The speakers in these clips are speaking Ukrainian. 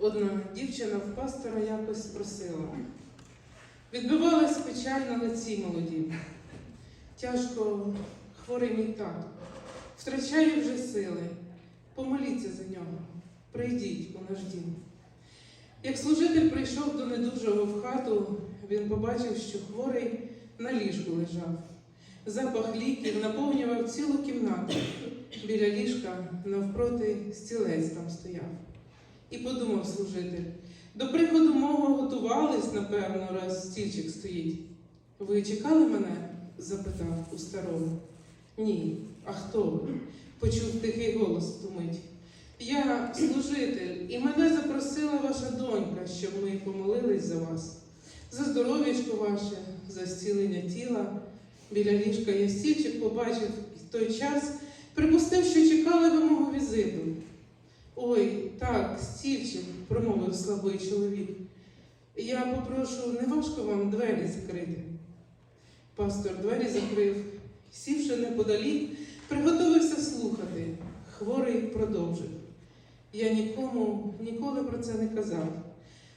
Одна дівчина в пастора якось спросила. Відбивалась печаль на лиці молоді. Тяжко хворий мій тато. Втрачає вже сили. Помоліться за нього. Прийдіть у наш дім. Як служитель прийшов до недужого в хату, він побачив, що хворий на ліжку лежав. Запах ліків наповнював цілу кімнату. Біля ліжка навпроти стілець там стояв. І подумав служитель, до приходу мого готувались, напевно, раз стільчик стоїть. Ви чекали мене? запитав у старого. Ні, а хто ви? Почув тихий голос в ту мить. Я служитель, і мене запросила ваша донька, щоб ми помолились за вас, за здоров'ячко ваше, за зцілення тіла. Біля ліжка я стільчик побачив і в той час, припустив, що чекали ви мого візиту. Ой, так, стільчик, промовив слабий чоловік. Я попрошу, не важко вам двері закрити. Пастор двері закрив, сівши неподалік, приготовився слухати. Хворий продовжив. Я нікому ніколи про це не казав.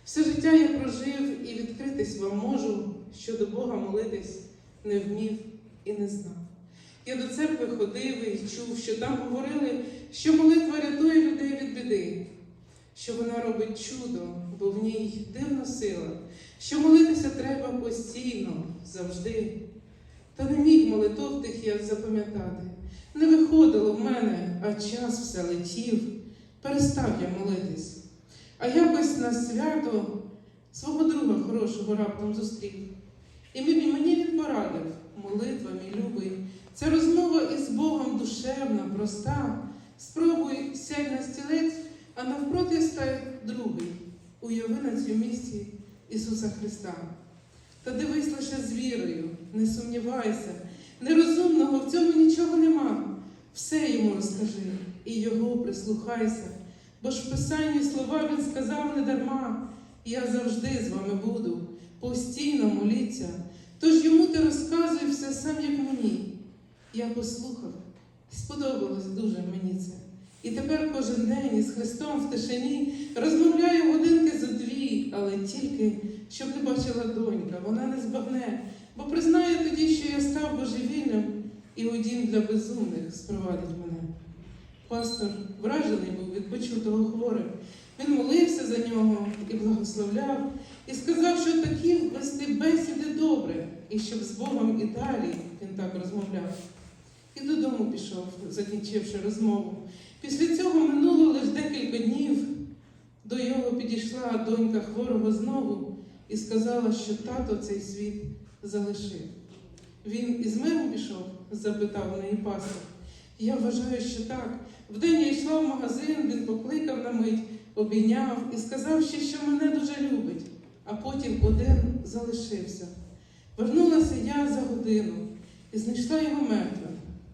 Все життя я прожив і відкритись вам можу, що до Бога молитись не вмів і не знав. Я до церкви ходив і чув, що там говорили, що молитва рятує людей від біди, що вона робить чудо, бо в ній дивна сила, що молитися треба постійно, завжди. Та не міг молитов тих я запам'ятати. Не виходило в мене, а час все летів, перестав я молитись. А якось на свято свого друга хорошого раптом зустрів. І мені він порадив, молитва, мій любий, це розмова із Богом душевна, проста. Спробуй сядь на стілець, а навпроти стає другий. Уяви на цьому місці Ісуса Христа. Та дивись лише з вірою, не сумнівайся, нерозумного в цьому нічого нема. Все йому розкажи і його прислухайся, бо ж в Писанні слова він сказав не дарма. Я завжди з вами буду, постійно моліться. Тож йому ти розказуй все сам. Я послухав, сподобалось дуже мені це. І тепер кожен день із Христом в тишині розмовляю годинки за дві, але тільки, щоб не бачила донька, вона не збагне, бо признає тоді, що я став божевільним і у дім для безумних спровадить мене. Пастор вражений був від почутого хворим. Він молився за нього і благословляв, і сказав, що такі вести бесіди добре, і щоб з Богом і далі він так розмовляв. І додому пішов, закінчивши розмову. Після цього минуло лише декілька днів. До його підійшла донька хворого знову і сказала, що тато цей світ залишив. Він із миром пішов? запитав у неї пастор. Я вважаю, що так. Вдень я йшла в магазин, він покликав на мить, обійняв і сказав ще, що мене дуже любить, а потім один залишився. Вернулася я за годину і знайшла його мертвим,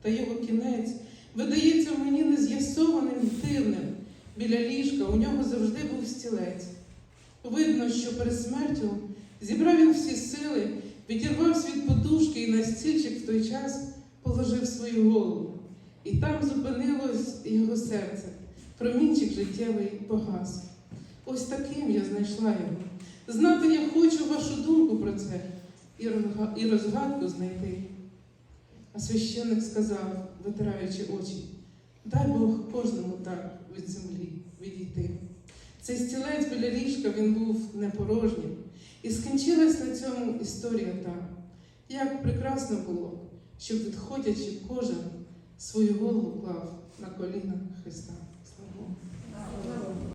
та його кінець видається мені нез'ясованим дивним. Біля ліжка у нього завжди був стілець. Видно, що перед смертю зібрав він всі сили, відірвався від подушки і на стільчик в той час положив свою голову. І там зупинилось його серце, промінчик життєвий погас. Ось таким я знайшла його. Знати я хочу вашу думку про це і розгадку знайти. А священник сказав, витираючи очі, дай Бог кожному так від землі відійти. Цей стілець біля ліжка він був непорожнім, і скінчилась на цьому історія та. Як прекрасно було, щоб відходячи кожен свою голову клав на коліна Христа. Слава Богу.